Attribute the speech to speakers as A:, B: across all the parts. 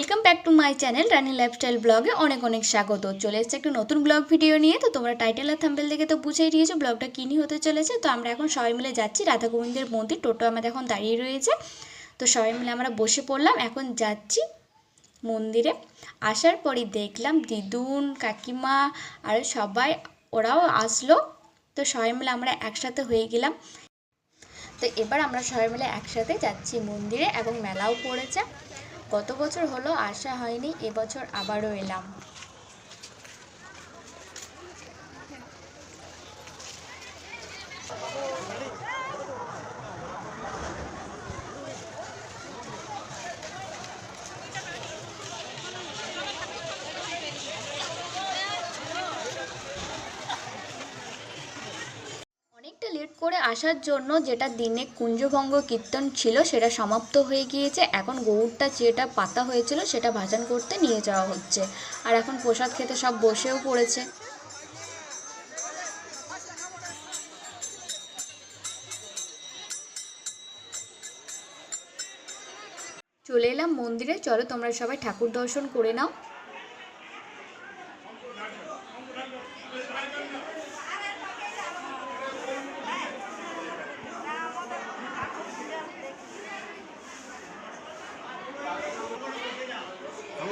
A: Welcome back to my channel Rani lifestyle ব্লগে অনেক অনেক স্বাগত। চলে এসেছে একটা নতুন ব্লগ ভিডিও নিয়ে, তো তোমরা টাইটেল আর থাম্বেল দেখে তো বুঝেই দিয়েছ ব্লগটা কিনি হতে চলেছে। তো আমরা এখন সবাই মিলে যাচ্ছি রাধা গোবিন্দের মন্দির, টোটো আমাদের এখন দাঁড়িয়ে রয়েছে। তো সবাই মিলে আমরা বসে পড়লাম, এখন যাচ্ছি মন্দিরে। আসার পরই দেখলাম দিদুন, কাকিমা, আর সবাই, ওরাও আসলো। তো সবাই মিলে আমরা একসাথে হয়ে গেলাম। তো এবার আমরা সবাই মিলে একসাথে যাচ্ছি মন্দিরে এবং মেলাও পড়েছে। গত বছর হলো আসা হয়নি এবছর আবারও এলাম। লেট করে আসার জন্য যেটা দিনে কুঞ্জভঙ্গ কীর্তন ছিল সেটা সমাপ্ত হয়ে গিয়েছে। এখন গৌড়টা যেটা পাতা হয়েছিল সেটা ভাজন করতে নিয়ে যাওয়া হচ্ছে। আর এখন প্রসাদ খেতে সব বসেও পড়েছে। চলে এলাম মন্দিরে। চলো তোমরা সবাই ঠাকুর দর্শন করে নাও।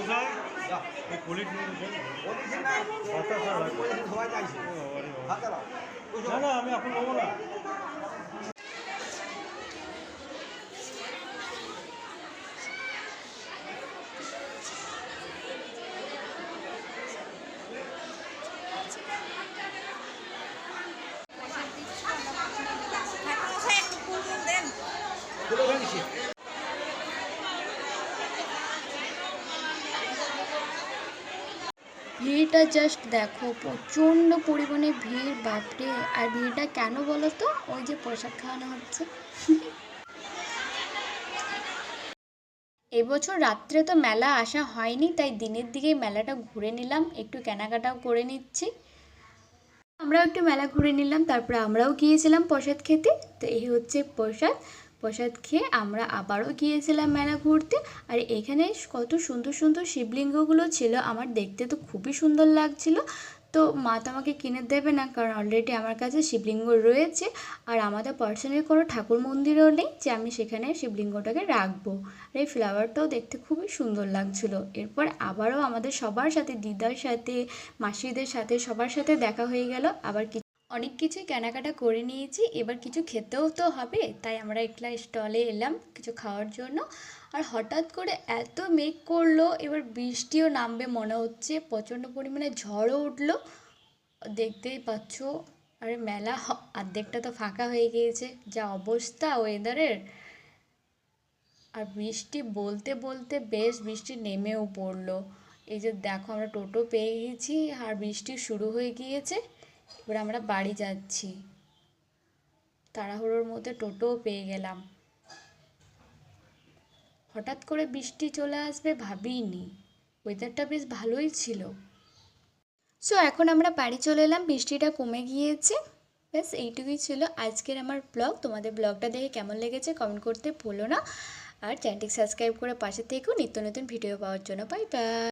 B: না না আমি এখন নেব না।
A: ভিড়টা জাস্ট দেখো, প্রচণ্ড পরিমাণে ভিড়, বাপরে। আর ভিড়টা কেন বলো তো ওই যে প্রসাদ খাওয়ানো হচ্ছে। এবছর রাত্রে তো মেলা আসা হয়নি, তাই দিনের দিকেই মেলাটা ঘুরে নিলাম। একটু কেনাকাটাও করে নিচ্ছি। আমরাও একটু মেলা ঘুরে নিলাম, তারপরে আমরাও গিয়েছিলাম প্রসাদ খেতে। তো এই হচ্ছে প্রসাদ। প্রসাদ খেয়ে আমরা আবারও গিয়েছিলাম মেলা ঘুরতে। আর এখানে কত সুন্দর সুন্দর শিবলিঙ্গগুলো ছিল, আমার দেখতে তো খুবই সুন্দর লাগছিল। তো মা তো আমাকে কিনে দেবে না, কারণ অলরেডি আমার কাছে শিবলিঙ্গ রয়েছে। আর আমাদের পার্সোনাল কোনো ঠাকুর মন্দিরও নেই যে আমি সেখানে শিবলিঙ্গটাকে রাখব। আর এই ফ্লাওয়ারটাও দেখতে খুবই সুন্দর লাগছিল। এরপর আবারও আমাদের সবার সাথে, দিদার সাথে, মাসিদের সাথে সবার সাথে দেখা হয়ে গেল। আবার অনেক কিছুই কেনাকাটা করে নিয়েছি, এবার কিছু খেতেও তো হবে, তাই আমরা একলা স্টলে এলাম কিছু খাওয়ার জন্য। আর হঠাৎ করে এত মেঘ করল, এবার বৃষ্টিও নামবে মনে হচ্ছে, প্রচণ্ড পরিমাণে ঝড়ও উঠল। দেখতেই পাচ্ছ, আরে মেলা অর্ধেকটা তো ফাঁকা হয়ে গিয়েছে, যা অবস্থা ওয়েদারের আর বৃষ্টি বলতে বলতে বেশ বৃষ্টি নেমেও পড়ল। এই যে দেখো আমরা টোটো পেয়ে গেছি, আর বৃষ্টি শুরু হয়ে গিয়েছে। এবার আমরা বাড়ি যাচ্ছি। তাড়াহুড়োর মধ্যে টোটোও পেয়ে গেলাম। হঠাৎ করে বৃষ্টি চলে আসবে ভাবিনি ওয়েদারটা বেশ ভালোই ছিল। সো এখন আমরা বাড়ি চলে এলাম, বৃষ্টিটা কমে গিয়েছে। ব্যাস, এইটুকুই ছিল আজকের আমার ব্লগ তোমাদের ব্লগটা দেখে কেমন লেগেছে কমেন্ট করতে ভুলো না। আর চ্যানেলটি সাবস্ক্রাইব করে পাশে থেকেও নিত্য নতুন ভিডিও পাওয়ার জন্য। Bye bye